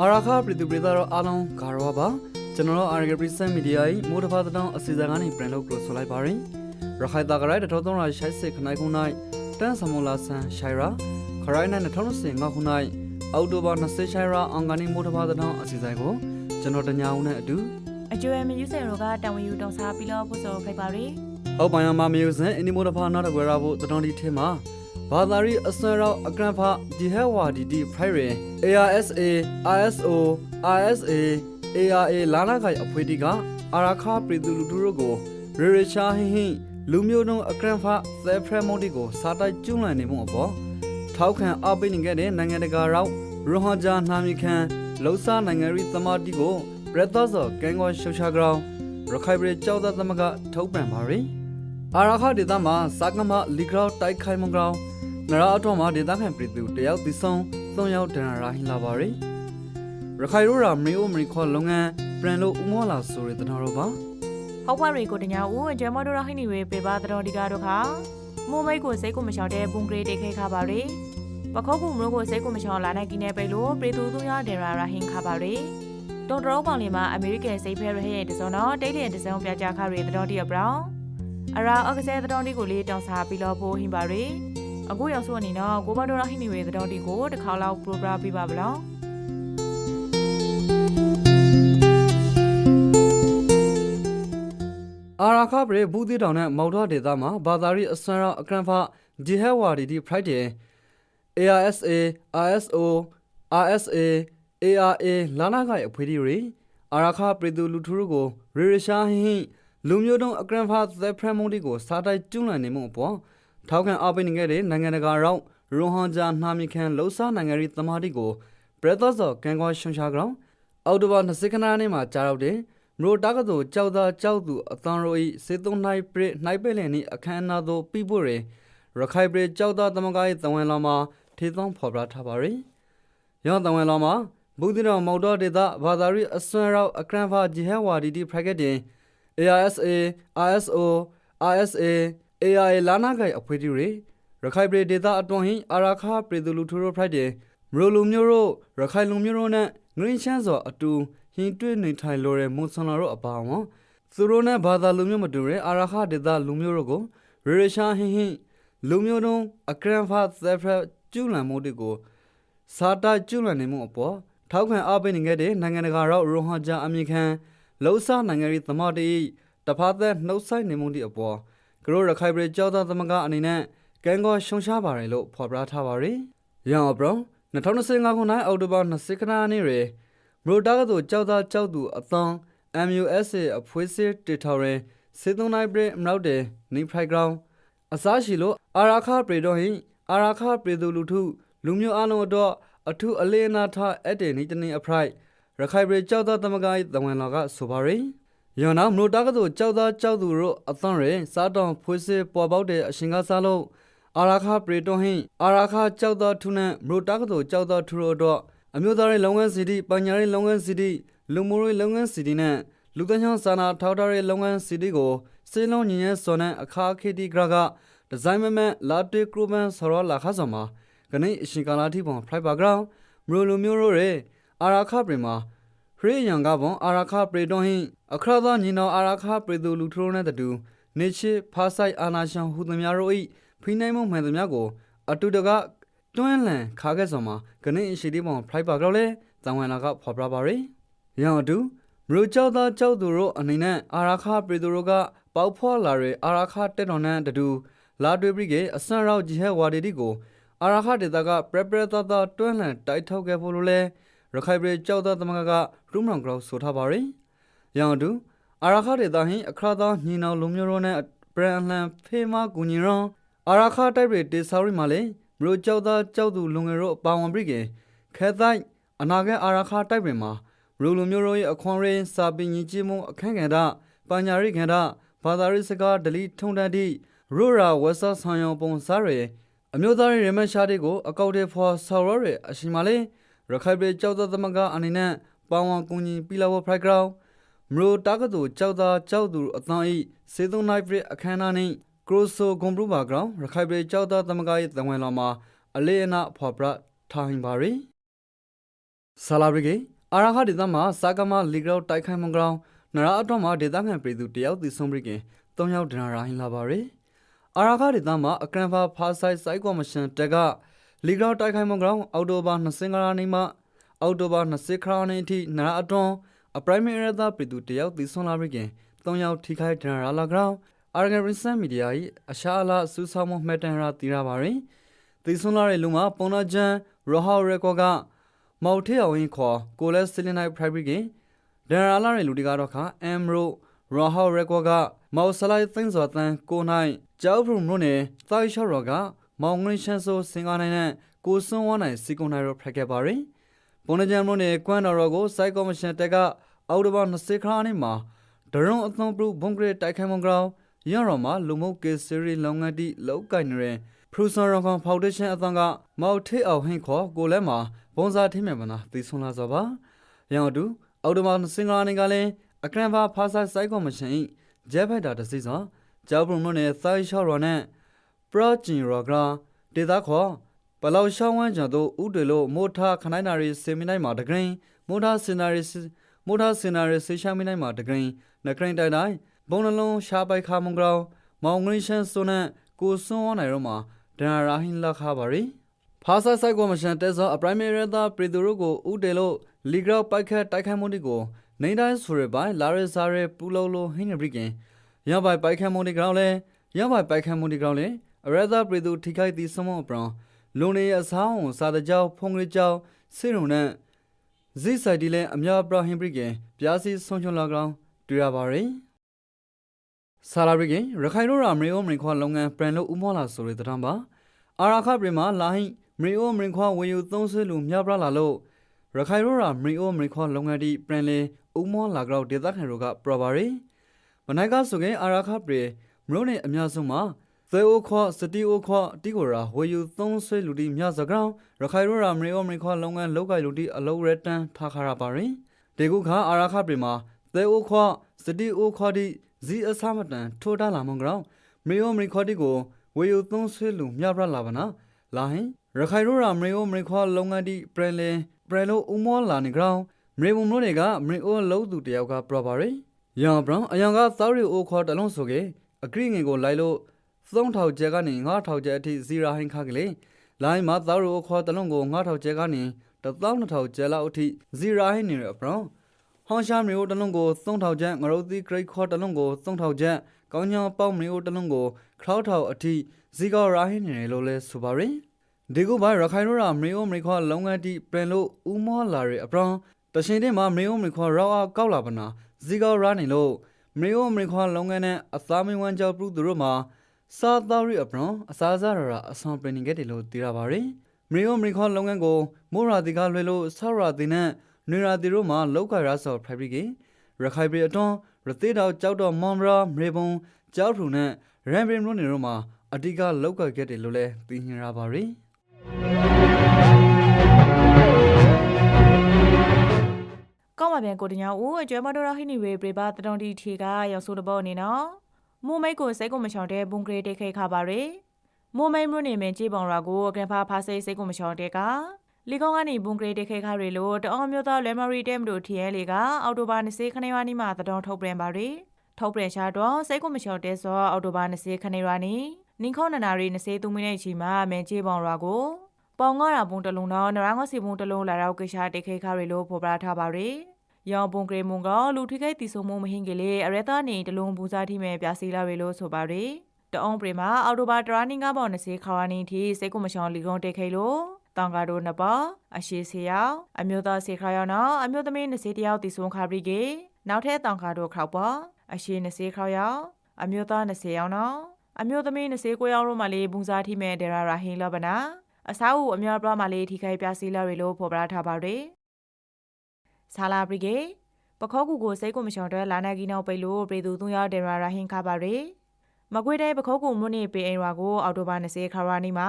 အာရခပြည်သူပြည်သားတို့အားလုံးဂါရဝပါကျွန်တော်တို့အာရဂပရိစံမီဒီယာ၏မိုးတစ်ဖာတောင်အစီအစဉ်ကနေပြန်လို့ပြောဆိုလိုက်ပါရင်ရခိုင်တာကရိုက်တတော်တော်ရာရှိုက်စစ်ခနိုင်ခုနိုင်တန်းဆမလာဆန်ရှိုင်ရာခရိုင်နဲ့2020ငါခုနိုင်အောက်တိုဘာ20ရှိုင်ရာအင်္ဂါနီမိုးတစ်ဖာတောင်အစီအစဉ်ကိုကျွန်တော်တညာဦးနဲ့အတူအကျွဲမယူဆင်ရောကတံဝန်ယူတောင်းစားပြီးတော့ဖို့ဆိုဖိုက်ပါရီအောက်ပိုင်းမှာမျိုးစံအင်းဒီမိုးတစ်ဖာနောက်တစ်ဝရဖို့တတော်ဒီထဲမှာ ဘာသာရီအစွမ်းရောက်အကရန်ဖာဒီဟဲဝါဒီဒီဖရိုင်ရ ARSA ISO ISA ARA လာနာခိုင်အဖွေးတီကအာရခပြည်သူလူထုတို့ကိုရေရချာဟင်းဟင်းလူမျိုးတုံးအကရန်ဖာသဲဖရမိုတီကိုစားတိုက်ကျွလွန်နေမှုအပေါ်ထောက်ခံအားပေးနေခဲ့တဲ့နိုင်ငံတကာရောက်ရိုဟန်ဂျာနာမီခန်လှုပ်ရှားနိုင်ငံရေးသမားတီကိုဘရက်သော့ဆော်ကန်ကွာရှုရှာဂရောင်းရခိုင်ပြည်ကြောက်သားသမဂထုတ်ပြန်ပါရီ အာရခဒေသမှာစာကမလီဂရောတိုက်ခိုင်မကောင်နရာအတော်မှာဒေသခံပြည်သူတယောက်ဒီဆုံးသုံးယောက်တန်ရာဟင်လာပါရီရခိုင်ရိုးရာမရီအိုမရီခေါ်လုပ်ငန်းပြန်လို့ဥမောလာဆိုတဲ့တတော်တော့ပါဟောက်ပါရီကိုတညာဦးအကျွဲမတို့ရဟိနေဝေပေပါတော်ဒီကားတို့ခါမိုးမိတ်ကိုစိတ်ကိုမချောင်တဲ့ဘုံဂရေတိတ်ခဲခါပါရီပခောက်ကူမလို့ကိုစိတ်ကိုမချောင်လာနိုင်ကိနေပဲလို့ပြည်သူသူရဒေရာရာဟင်ခါပါရီတော်တော်ပေါင်လီမှာအမေရိကန်စိတ်ဖဲရဟဲ့တစုံတော့တိတ်လျင်တစုံပြကြခါရီတော်ဒီအပရောင် အရာအကစဲတော်ဒီကိုလေးတောင်းစားပြီးတော့ဖို့ဟင်ပါရီအခုရောက်ဆိုအနေတော့ကိုဘတော်ရဟိနေဝေတော်ဒီကိုတစ်ခါလောက်ပရိုဂရမ်ပြပါဗလားအာရခပရေဘူးတိတောင်နဲ့မောက်တော်ဒေသမှာဘာသာရီအစံရအကရန်ဖာဂျီဟဲဝါဒီဒီဖရိုက်တယ် ARSA ISO RSA ARA လာနာခိုင်အဖွေးဒီရီအာရခပြည်သူလူထုတို့ကိုရေရရှာဟင်းဟင်း လူမျိုးတုံးအကရန်ဖာသဲဖရမုန်ဒီကိုစားတိုက်ကျွလွန်နေမှုအပေါ်ထောက်ခံအားပေးနေခဲ့တဲ့နိုင်ငံတကာရောက်ရိုဟန်ဂျာနှာမီခန်လှုပ်ရှားနိုင်ငံရေးသမားတီကိုဘရက်သော့ဆော်ကန်ကွာရှွန်ရှာကောင်အော်တိုဘာ20ခဏနေ့မှာကြားတော့တယ်မရိုတာကတိုကြောက်သားကြောက်သူအသံရိုဤစေတုံနိုင်ပရနိုင်ပဲ့လင်နီအခမ်းအနားသို့ပြဖို့ရရခိုင်ပြည်ကြောက်သားသမဂ္ဂရဲ့တဝန်လောင်မှာထေသောဖော်ပြထားပါရယ်ရောတဝန်လောင်မှာဘုဒ္ဓတော်မော်တော်ဒေသဘာသာရီအစွမ်းရောက်အခရန်ဖာဂျီဟဲဝါဒီတီဖရကက်တင် ARSA ISO RSA AIA လာနာခိုင်အဖွေးတီတွေရခိုင်ပြည်ဒေသအတွင်းဟင်အာရခပြည်သူလူထုတို့ဖရိုက်တယ်မရိုလူမျိုးတို့ရခိုင်လူမျိုးတို့နဲ့ငရင်းချမ်းစွာအတူဟင်တွေ့နေထိုင်လိုတဲ့မွန်ဆန်လာတို့အပါအဝင်သူတို့နဲ့ဘာသာလူမျိုးမတူတဲ့အာရခဒေသလူမျိုးတို့ကိုရေရရှာဟင်ဟင်လူမျိုးတို့အကရန်ဖာသဖရကျူလန်မှုတွေကိုစာတာကျူလန်နေမှုအပေါ်ထောက်ခံအားပေးနေခဲ့တဲ့နိုင်ငံတကာရောက်ရိုဟန်ဂျာအမေရိကန် လှုပ်ရှားနိုင်ငံရေးသမားတွေတဖာသက်နှုတ်ဆိုင်နေမှုတွေအပေါ်ကရိုရခိုင်ပြည်ကျောသားသမဂ္ဂအနေနဲ့ကန်ကောရှုံရှားပါတယ်လို့ဖော်ပြထားပါရယ်။ရန်အောင်ဘရော2025ခုနှစ်အောက်တိုဘာ20ခဏနေ့ရယ်မရိုတာကသို့ကြောက်သားကြောက်သူအသံ MUSA အဖွေးစစ်တီထော်ရယ်စေတုံနိုင်ပြည်မနောက်တဲ့နေဖရိုက်ဂရောင်းအစားရှိလို့အာရာခပြည်တော်ဟင်အာရာခပြည်သူလူထုလူမျိုးအလုံးအတွက်အထုအလေးအနာထားအပ်တဲ့နေ့တနေ့အဖရိုက် ရခိုင်ပြည်ကြောက်သားသမဂ္ဂ၏တဝန်တော်ကဆိုပါရယ်။ယောနာမနိုတာကတို့ကြောက်သားကြောက်သူတို့အသံရယ်စားတောင်ဖွေးစစ်ပေါ်ပေါက်တဲ့အရှင်ကစားလို့အာရာခပရီတွန်ဟင်အာရာခကြောက်သားထုနဲ့မနိုတာကတို့ကြောက်သားထုတို့အတွက်အမျိုးသားရေးလုပ်ငန်းစီတီပညာရေးလုပ်ငန်းစီတီလူမှုရေးလုပ်ငန်းစီတီနဲ့လူသချောင်းစာနာထောက်ထားရေးလုပ်ငန်းစီတီကိုစေလုံးညင်ရဲစော်နဲ့အခါခေတီဂရကဒီဇိုင်းမမန်လာတေကရူမန်ဆော်ရလာခါဆောင်မှာကနေအရှင်ကာလာတိပုံဖရိုက်ပါဂရောင်းမရိုလူမျိုးတို့ရဲ့ အာရာခပရီမှာခရီးယံကပွန်အာရာခပရီတွန်ဟင်အခရသောညီနောင်အာရာခပရီသူလူထိုးနဲ့တူနေချေဖာဆိုင်အာနာရှန်ဟူသမျှတို့၏ဖိနိုင်မှုမှန်သမျှကို အတူတကတွန်းလန်ခါခဲ့ဆောင်မှာကနေအရှိတိပုံဖရိုက်ပါကြောက်လဲတန်ဝန်လာကဖော်ပြပါရယ်ရအောင်အတူမရိုကြောက်သားကြောက်သူတို့အနေနဲ့အာရာခပရီသူတို့ကပေါက်ဖွာလာရယ်အာရာခတက်တော်နဲ့တူလာတွေပရိကအစံရောက်ဂျီဟဲဝါဒီတီကိုအာရာခဒေတာကပရပရတတတွန်းလန်တိုက်ထုတ်ခဲ့ဖို့လို့လဲ ရခိုင်ပြည်ကြောက်သားသမဂကရူမောင်ဂရောဆိုထားပါရယ်ရအောင်အတူအာရာခဒေတာဟင်အခရသောညီနောင်လူမျိုးတို့နဲ့ပရန်လန်ဖေးမကူညီရောအာရာခတိုက်ပြည်တေဆော်ရီမှာလေမရိုကြောက်သားကြောက်သူလူငယ်တို့ပါဝင်ပြီးကခဲတိုင်းအနာဂတ်အာရခတိုက်ပင်မှာမရိုလူမျိုးတို့ရဲ့အခွန်ရင်းစာပင်ကြီးကြီးမှုအခန့်ကဏ္ဍပညာရိကဏ္ဍဘာသာရေးစကားဒလီထုံတန်တိရိုရာဝက်ဆာဆောင်ယုံပုံစားရယ်အမျိုးသားရေးရမန်ရှားတွေကိုအကောက်တွေဖော်ဆော်ရရအရှိမလေး ရခိုင်ပြည်ကြောက်သားသမဂအနေနဲ့ပါဝန်ကူညီပြလာဖို့ဖရိုက်ဂရောင်းမရိုတာကတူကြောက်သားကြောက်သူအသံဤစေသုံးနိုင်ပြအခမ်းအနားနှင့်ကရိုဆိုဂွန်ဘရူဘာဂရောင်းရခိုင်ပြည်ကြောက်သားသမဂရဲ့တဝန်တော်မှာအလေးအနဖော်ပြထားဟင်ပါရီဆာလာဘရီဂေအာရာခဒေသမှာစာကမလီဂရောတိုက်ခိုက်မှုကြောင်းနရာအတော့မှာဒေသခံပြည်သူတယောက်တည်ဆုံးပြီးက၃ယောက်ဒဏ်ရာရဟင်းလာပါရယ်အာရာခဒေသမှာအကရန်ဖာဖာဆိုင်စိုက်ကော်မရှင်တက်က လီဂရောတိုက်ခိုက်မှုကြောင်းအောက်တိုဘာ25ရက်နေ့မှအောက်တိုဘာ20ရက်နေ့အထိနရာအတော့အပရိုင်မီရသာပြည်သူတယောက်တည်ဆုံးလာပြီးက၃ယောက်ထိခိုက်ဒဏ်ရာလာကြောင်းအာရဂရီဆန်မီဒီယာ၏အရှာအလာစူးဆောင်းမှုမှတ်တမ်းရတည်ရပါရယ်တည်ဆုံးလာတဲ့လူမှာပုံနာချန်ရောဟော်ရက်ကောကမော်ထေအောင်ရင်ခေါ်ကိုလက်စလင်နိုင်ပရိုက်ဘရီကင်ဒန်ရာလာရဲ့လူတွေကတော့ခါအမ်ရိုရောဟောရက်ကောကမော်ဆလိုက်သိန်းစောတန်ကိုနိုင်ကျောက်ဖရုံမြို့နယ်သာရှော့ရောက မောင်ငင်းရှန်ဆိုစင်ကားနိုင်နဲ့ကိုစွန်းဝနိုင်စီကွန်နိုင်ရောဖရက်ခဲ့ပါရင်ပုံနှကြမ်းမြို့နယ်ကွမ်တော်ရောကိုစိုက်ကော်မရှင်တက်ကအောက်တိုဘာ20ခါနေ့မှာဒရုံအသုံးပြုဘုံဂရတိုက်ခိုင်မှုကြောင်းရရော်မှာလူမှုကေစရီလုံငန်းတီလောက်ကင်နေတဲ့ဖရူဆန်ရောကွန်ဖောင်ဒေးရှင်းအသံကမော်ထေအောင်ဟင်ခေါ်ကိုလဲမှာဘုံစားထိမြင်မနာသိဆုံးလာစောပါရန်တူအော်တိုမန်စင်္ဂလာနေကလည်းအကရန်ဖာဖာဆိုင်စိုက်ကော်မရှင်၏ဂျက်ဖိုက်တာတစ်စီးစောကျောက်ပုံမြို့နယ်သိုင်းရှော့ရော်နဲ့ ပရဂျင်ရော်ဂရာဒေတာခေါ်ပလောက်ရှောင်းဝမ်းကျော်တို့ဥတွေလို့မိုထားခနိုင်နာရီစေမီနိုင်မှာတဂရင်းမိုထားစင်နာရီမိုထားစင်နာရီဆေရှာမီနိုင်မှာတဂရင်းနဂရင်းတိုင်တိုင်ဘုံနှလုံးရှားပိုက်ခါမုံကောင်မောင်ငရင်းရှန်ဆိုနဲ့ကိုစွန်းဝနိုင်ရောမှာဒန်ရာဟင်းလာခါပါရီဖာဆာဆိုင်ကောမရှင်တဲဆောအပရိုင်မီရတာပရီဒိုရိုကိုဥတေလို့လီဂရောက်ပိုက်ခတ်တိုက်ခိုက်မှုတွေကိုနိုင်တိုင်းဆိုရပိုင်းလာရစာရပူလောလိုဟင်းနဘရီကင်ရပိုင်ပိုက်ခတ်မှုတွေကြောင့်လဲရပိုင်ပိုက်ခတ်မှုတွေကြောင့်လဲ အရသာပရီဒိုထိခိုက်သည့်စမောအပရောလုံနေအဆောင်စာတကြောဖုံးရကြောင်းစေရုံနဲ့ဇိဆိုင်ဒီလဲအများပရဟင်ဘရီကင်ပြားစီဆုံးချုံလာကောင်တွေ့ရပါရင်ဆာလာဘရီကင်ရခိုင်တို့ရာမရီယိုမရီခွာလုပ်ငန်းပရန်လို့ဥမောလာဆိုရတဲ့တံပါအာရာခပရီမှာလာဟိမရီအိုမရင်ခွာဝေယူသုံးဆွေးလူမြပလာလို့ရခိုင်ရိုးရာမရီအိုမရင်ခွာလုပ်ငန်းတီပြန်လေဥမောလာကြောက်ဒေသခံတို့ကပရပါရီမနိုင်ကဆိုခင်အာရခပရီမရိုးနဲ့အများဆုံးမှာ သဲအိုခွာစတီအိုခွာတီကိုရာဝေယူသုံးဆွေးလူတီမြစကောင်ရခိုင်ရိုးရာမရီအိုမရင်ခွာလုပ်ငန်းလောက်ကိုင်လူတီအလုံးရတန်ထားခါရပါရီဒီကုခါအာရခပရီမှာသဲအိုခွာစတီအိုခွာတီဇီအဆမတန်ထိုးတာလာမုံကောင်မရီအိုမရင်ခွာတီကိုဝေယူသုံးဆွေးလူမြပလာပါနာလာဟင်ရခိုင်ရိုးရာမရီအိုမရီခွာလုံငန်းတီပရန်လင်ပရန်လိုဦးမောလာနေကြောင်းမရီဘုံတို့တွေကမရီအိုလုံးသူတယောက်ကပရပါရီရန်ဘရောင်အယံကသောရီအိုခေါ်တလုံးဆိုကေအဂရိငင်ကိုလိုက်လို့ 3000ကျဲကနေ9000ကျဲအထိဇီရာဟင်ခါကလေးလိုင်းမှာသောရီအိုခေါ်တလုံးကို9000ကျဲကနေ12000ကျဲလောက်အထိဇီရာဟင်နေရပရောဟောင်းရှာမရီအိုတလုံးကို3000ကျဲငရုတ်သီဂရိတ်ခေါ်တလုံးကို3000ကျဲကောင်းချောင်းပေါက်မရီအိုတလုံးကို6000အထိဇီကောရာဟင်နေတယ်လို့လဲဆိုပါရီဒီကုဘရခိုင်ရိုးရာမရီယိုမရီခွာလုံငန်းတီပြန်လို့ဦးမောလာရအပရောတရှင်တင်မှာမရီယိုမရီခွာရောက်အောင်ကောက်လာပနာဇီကောရာနေလို့မရီယိုမရီခွာလုံငန်းနဲ့အသားမင်းဝမ်းကြောက်ပြုသူတို့မှာ စာသားရီအပရောအစားစားရတာအဆောင်ပရင်ခဲ့တယ်လို့သိရပါရယ်မရီယိုမရီခွာလုံငန်းကိုမိုးရာတီကလွှဲလို့ဆောက်ရာတီနဲ့နွေရာတီတို့မှာလောက်ကြရဆော့ဖက်ဘရီကေရခိုင်ပြည်အတွန်းရသေးတော်ကြောက်တော်မွန်ဘရာမရီဘုံကြောက်ထူနဲ့ရန်ဘရင်တို့နေတို့မှာအဓိကလောက်ကြခဲ့တယ်လို့လည်းသိညင်ရပါရယ်ကောင်းပါပြန်ကိုတညာဦးအကျွဲမတော်ရဟိနေဝေပြပါတတော်တီထေကရောက်ဆိုတဘောအနေနော် မိုးမိတ်ကိုစိတ်ကိုမချောင်တဲ့ဘုံဂရေတိတ်ခိတ်ခါပါရယ်မိုးမိတ်မြို့နေမင်းကြေးပောင်ရာကိုကရဖာဖာစိတ်စိတ်ကိုမချောင်တဲ့ကလီကောင်းကနေဘုံဂရေတိတ်ခိတ်ခါရလို့တအောင်မျိုးသားလဲမရီတဲမတို့ထီရဲလေကအော်တိုဘာ20ခနေရွာနီမှာတတော်ထုတ်ပြန်ပါရယ်ထုတ်ပြန်ချတော့စိတ်ကိုမချောင်တဲ့ဆိုအော်တိုဘာ20ခနေရွာနီနင်းခေါနနာရီ20သူမိနစ်ချီမှာမင်းကြေးပောင်ရာကိုပေါင်ငါရာဘုံတလုံးတော့နရငါစီဘုံတလုံးလာတော့ကိရှာတိတ်ခိတ်ခါရလို့ဖော်ပြထားပါရယ် ရောင်ပုံကရေမုံကလူထိခိုက်တီဆုံမမဟင်ကလေးအရတာနေတလုံးဘူးစားထိမဲ့ပြစီလာရလို့ဆိုပါရယ်တအောင်ပရီမှာအော်တိုဘာတရာနင်းကပေါ20ခါဝနီထိစိတ်ကိုမရှောင်လီကုန်းတိတ်ခိလို့တောင်ကားတို့နှစ်ပါအရှိစီယောက်အမျိုးသားစေခါယောက်နော်အမျိုးသမီး20တယောက်တီဆုံခါပရီကေနောက်ထပ်တောင်ကားတို့ခောက်ပါအရှိ20ခါယောက်အမျိုးသား20ယောက်နော်အမျိုးသမီး20ကိုယောက်တို့မှလေးဘူးစားထိမဲ့ဒေရာရာဟင်းလဘနာအစားအုပ်အများပြားမှလေးထိခိုက်ပြစီလာရလို့ဖော်ပြထားပါရယ် ဆာလာပရီကေပခောကူကိုစိတ်ကိုမချောင်တဲ့လာနာကီနောက်ပိတ်လို့ပြည်သူသုံးယောက်ဒေရာရာဟင်ခါပါရယ်မကွေးတဲ့ပခောကူမြို့နေပေအိမ်ရွာကိုအော်တိုဘာ20ခါရာနီမှာ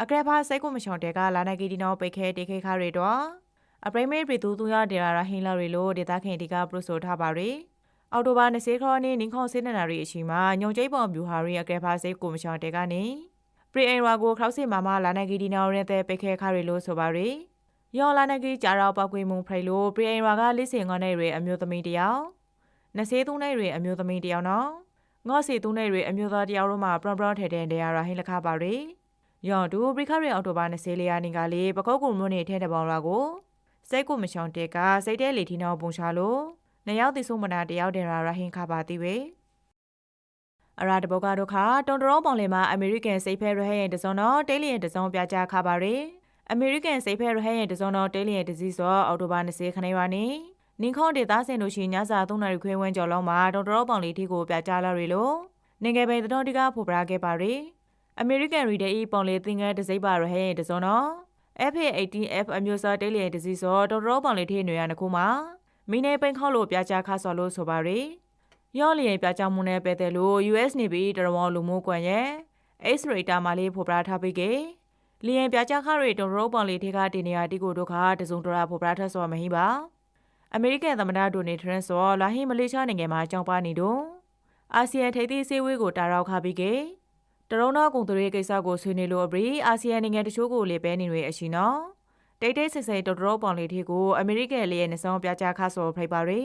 အကရဖာစိတ်ကိုမချောင်တဲ့ကလာနာကီဒီနောက်ပိတ်ခဲတေခဲခါရီတော့အပရိမေပြည်သူသုံးယောက်ဒေရာရာဟင်လာရီလို့ဒေတာခင်ဒီကပရိုဆိုထားပါရယ်အော်တိုဘာ20ခါနေ့နင်းခေါစေးနနာရီအချိန်မှာညုံကျိတ်ပေါ်ပြူဟာရီအကရဖာစိတ်ကိုမချောင်တဲ့ကနေပရိအိမ်ရွာကိုခောက်စစ်မာမလာနာကီဒီနောက်ရဲတဲ့ပိတ်ခဲခါရီလို့ဆိုပါရ ယ်ယောလာနကီကြာတော့ပောက်ကွေးမှုဖရိလို့ပရိအိမ်ရာကလိစင်ငေါနဲ့တွေအမျိုးသမီးတယောက်နဆေးသုံးနဲ့တွေအမျိုးသမီးတယောက်နော်ငေါစီသုံးနဲ့တွေအမျိုးသားတယောက်တို့မှပရပရထဲတဲ့တရားရဟိလခပါရီယောတူပရိခရီအော်တိုဘာ20လျာနေကလေးပကုတ်ကုံမွန်းနေထဲတဲ့ပေါင်လာကိုစိတ်ကိုမရှောင်တဲ့ကစိတ်တဲ့လေထီနောပုံချလို့နှစ်ယောက်တိဆုံးမနာတယောက်တင်ရာရဟင်ခပါတိဝေအရာတဘောကတို့ခါတွန်တရောပေါင်လေမှာအမေရိကန်စိတ်ဖဲရဟဲရဲ့တစုံတော့တေးလီရဲ့တစုံပြကြခပါရီ အမေရိကန်စိတ်ဖဲရဟဲရဲ့တစုံတော့တေးလီရဲ့တစည်းစောအော်တိုဘာ20ခနေပါနေနင်းခေါဒေသစင်တို့ရှိညစာ3နာရီခွဲဝန်းကျော်လောက်မှာတွန်တရောပေါင်လေးထီကိုပြကြလာရီလို့နေငယ်ပိန်တော်တိကဖိုပရာခဲ့ပါရီအမေရိကန်ရီဒဲဤပေါင်လေးသင်္ကန်းတစိပ်ပါရဟဲရဲ့တစုံတော့ FA18F အမျိုးအစားတေးလီရဲ့တစည်းစောတော်တော်ပေါင်လေးထီနေရနခုမှာမိနေပိန်ခေါလို့ပြကြခါစော်လို့ဆိုပါရီရော့လျင်ပြကြမှုနဲ့ပဲတဲ့လို့ US Navy တရဝလူမှုကွန်ရဲ့ X ray တာမလေးဖော်ပြထားပြီးကေ လျင်ပြကြခရီတော်ရောပေါင်လေးထေကတင်နေရတိကိုတို့ခါတစုံတရာဖော်ပြထားဆိုမဟိပါအမေရိကန်သမ္မတဒိုနေထရန့်စောလာဟိမလေးရှားနိုင်ငံမှာကြောင်းပါနေတော့အာဆီယံထိပ်သီးစည်းဝေးကိုတာရောက်ခပြီးကေတရုံနာကုန်သွယ်ရေးကိစ္စကိုဆွေးနွေးလို့အပြီးအာဆီယံနိုင်ငံတချို့ကိုလေပဲနေတွေအရှိနော်တိတ်တိတ်ဆိတ်ဆိတ်တော်တော်ပေါင်လေးထေကိုအမေရိကန်လေးရဲ့နှစောင်းပြကြခဆိုဖိပါရီ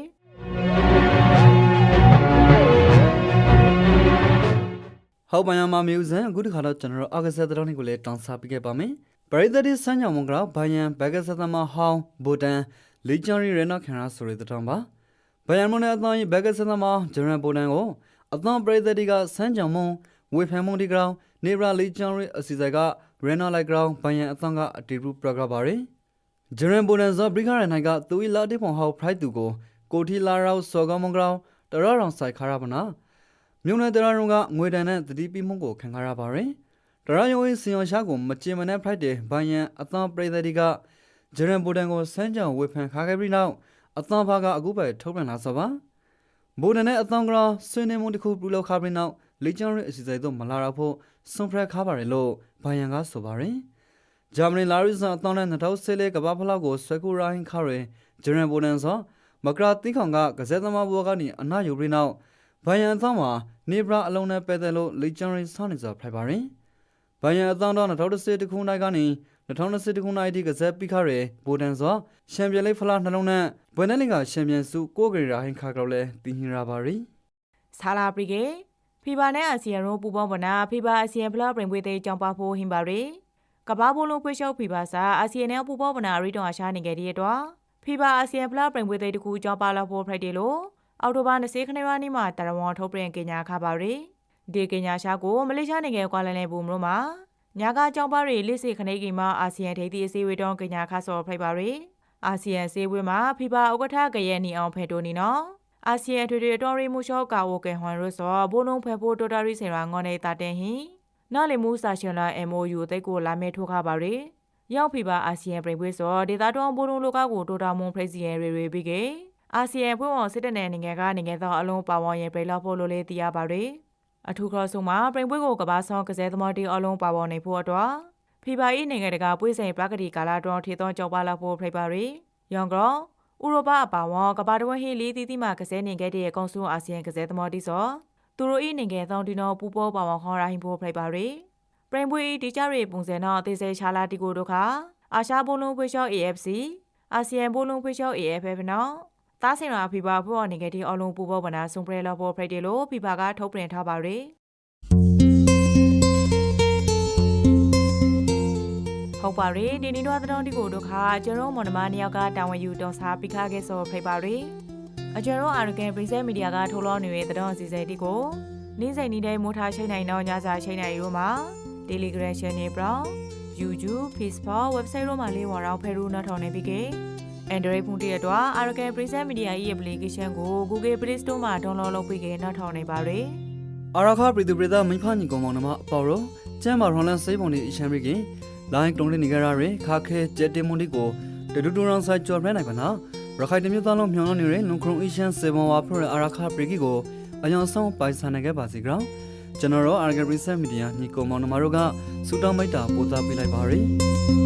ဟုတ်ပါရမမျိုးစံအခုဒီခါတော့ကျွန်တော်တို့အာဂဇက်တော်လေးကိုလည်းတောင်းစားပေးခဲ့ပါမယ်ပရိသတ်ဒီစမ်းကြောင်မုံကဘိုင်ယန်ဘက်ကဆသမဟောင်းဘူတန်လီချန်ရီရနော့ခင်ရာဆိုတဲ့တောင်းပါဘိုင်ယန်မွန်ရဲ့အသားကြီးဘက်ကဆသမဂျရန်ဘူတန်ကိုအသားပရိသတ်ဒီကစမ်းကြောင်မုံဝေဖန်မုံဒီကောင်နေဘရာလီချန်ရီအစီဆိုင်ကရနော့လိုက်ကောင်ဘိုင်ယန်အသားကအတီရူပရဂပါရီဂျရန်ဘူတန်ဇောဘရိခရနိုင်ကသူဝီလာတိဖုံဟောက်ဖရိုက်တူကိုကိုထီလာရောက်စောကမုံကောင်တရရောင်ဆိုင်ခါရပါနာ မြို့နယ်တရရုံကငွေတန်နဲ့တတိပိမှုကိုခံရပါရင်တရရုံရဲ့စီယွန်ရှာကိုမချင်မနဲ့ Friday ဘိုင်ယန်အသံပရိသတ်တွေကဂျရန်ဘူတန်ကိုစမ်းကြောင်ဝေဖန်ခါခဲ့ပြီးနောက်အသံဘာကအခုပဲထုတ်ပြန်လာစပါဘူတန်နဲ့အသံကရာဆွေးနွေးမှုတစ်ခုပြုလုပ်ခါပြီးနောက်လေချန်ရဲ့အစီအစဉ်တို့မလာတော့ဖို့ဆွန်ဖရက်ခါပါတယ်လို့ဘိုင်ယန်ကဆိုပါရင်ဂျာမနီလာရီဆန်အသံနဲ့2010လေကဘာဖလောက်ကိုဆွဲကူရိုင်းခါရဂျရန်ဘူတန်ဆိုမကရာတိခေါင်ကကစက်သမားဘောကနေအနာယူပြီးနောက် ဘိုင်ယန်အသံမှာနေဘရာအလုံးနဲ့ပဲတယ်လို့လေချန်ရီဆောင်းနေစွာဖိုက်ပါရင်ဘိုင်ယန်အသံတော့2010တခုနိုင်ကနေ2020တခုနိုင်ဒီကစားပိခရဲဘိုဒန်စွာချန်ပီယံလိဖလားနှလုံးနဲ့ဘွယ်နယ်လင်ကချန်ပီယံစုကိုဂရီရာဟင်ခါကောက်လဲတင်ဟင်ရာပါရီဆာလာပရီကေဖီဘာနဲ့အာဆီယံတို့ပူပေါင်းပနာဖီဘာအာဆီယံဖလားပရင်ပွေသေးကြောင်းပါဖို့ဟင်ပါရီကဘာဘိုလုံးဖွေးလျှောက်ဖီဘာစာအာဆီယံနဲ့ပူပေါင်းပနာရီတောင်အရှာနေခဲ့တဲ့တော့ဖီဘာအာဆီယံဖလားပရင်ပွေသေးတခုကြောင်းပါလာဖို့ဖရိုက်တယ်လို့ အော်တိုဘာ20ခနေရနေ့မှာတရဝမ်ထုတ်ပြန်ကညာခပါရီဒီကညာရှာကိုမလေးရှားနိုင်ငံကွာလန်လန်ပူမလို့မှာညာကကြောင်းပါရီလိစီခနေကီမှာအာဆီယံထိပ်သီးအစည်းအဝေးတောင်းကညာခဆော်ဖိုက်ပါရီအာဆီယံအစည်းအဝေးမှာဖီဘာဥက္ကဋ္ဌကရဲ့နီအောင်ဖဲတိုနီနော်အာဆီယံထွေထွေတော်ရီမူရှော့ကာဝကဲဟွန်ရုဆောဘိုးနုံဖဲဖို့တိုတာရီစေရာငေါနေတာတင်ဟင်နားလီမူစာရှင်လာ MOU တိတ်ကိုလာမဲထိုးခပါရီရောက်ဖီပါအာဆီယံပြည်ပွေးစောဒေတာတော်ဘိုးနုံလောကကိုတိုတာမွန်ပရက်စီယံရီရီပြီးကေ အာဆီယံဖွဲ့ဝင်စစ်တဲ့နိုင်ငံကနိုင်ငံသားအလုံးပါဝင်ရင်ပြည်လောက်ဖို့လိုလေးတရားပါရီအထူးခေါ်ဆုံးမှာပြည်ပွေးကိုကဘာဆောင်ကစဲသမားတီအလုံးပါဝင်နေဖို့အတွက်ဖီပါဤနိုင်ငံတကာပွေးဆိုင်ပကတိကာလာတော်ထေသောကြောက်ပါလောက်ဖို့ဖိပါရီယောင်ကောဥရောပအပါဝေါကဘာတဝဟီလီတီတီမာကစဲနေခဲ့တဲ့ကောင်ဆူအာဆီယံကစဲသမော်တီစောသူတို့ဤနိုင်ငံသောင်းဒီနောပူပေါ်ပါဝေါခေါ်ရိုင်းဖို့ဖိပါရီပရင်ပွေဤတီကြရီပုံစံတော့အသေးစိတ်ချလာတီကိုတို့ခါအာရှဘိုလုံးဖွေးလျှော့ AFC အာဆီယံဘိုလုံးဖွေးလျှော့ AFF နော် သားစင်ရာဖီပါဖို့အနေခဲ့တဲ့အလုံးပူပေါ်ပနာဆုံပရဲလောဖို့ဖိတ်တယ်လို့ဖီပါကထုတ်ပြန်ထားပါရီဟုတ်ပါရီဒီနေ့တော့သတော်ဒီကိုတို့ခါကျွန်တော်မော်နမနှစ်ယောက်ကတာဝန်ယူတော်စားပိခါခဲ့စောဖိတ်ပါရီအကျွန်တော်အာရကန်ပရိစက်မီဒီယာကထုတ်လောနေတဲ့သတော်အစီအစဉ်ဒီကိုနေ့စဉ်နေ့တိုင်းမိုးထားချိန်နိုင်တော့ညစာချိန်နိုင်ရိုးမှာ Telegram Channel ပြောင်း YouTube Facebook website တို့မှာလေးဝါတော့ဖဲရူနောက်ထောင်နေပြီကေ Android ဖုန်းတရတော့ Arakan Preset Media ၏ application ကို Google Play Store မှာ download လုပ်ပြီးကေနောက်ထောင်နေပါရယ်အာရခပရိသူပရိသမိဖာညီကောင်မောင်နှမအပေါ်ရောကျမ်းမာရွန်လန်စေးပုံဒီအချမ်းရိကင်လိုင်းတုံးလေးနေကြရရခါခဲကျက်တင်မွန်ဒီကိုတဒူတူရန်ဆိုင်ကြော်ရနိုင်ပါနာရခိုင်တမျိုးသားလုံးမြောင်းလို့နေရလုံခရုံအီရှန်စေဘွန်ဝါဖရအာရခပရိကီကိုအယောင်ဆောင်ပိုင်ဆိုင်ခဲ့ပါစီကောင်ကျွန်တော်တို့အာရဂရီဆက်မီဒီယာညီကောင်မောင်နှမတို့ကစူတောင်းမိတ်တာပို့သပေးလိုက်ပါရယ်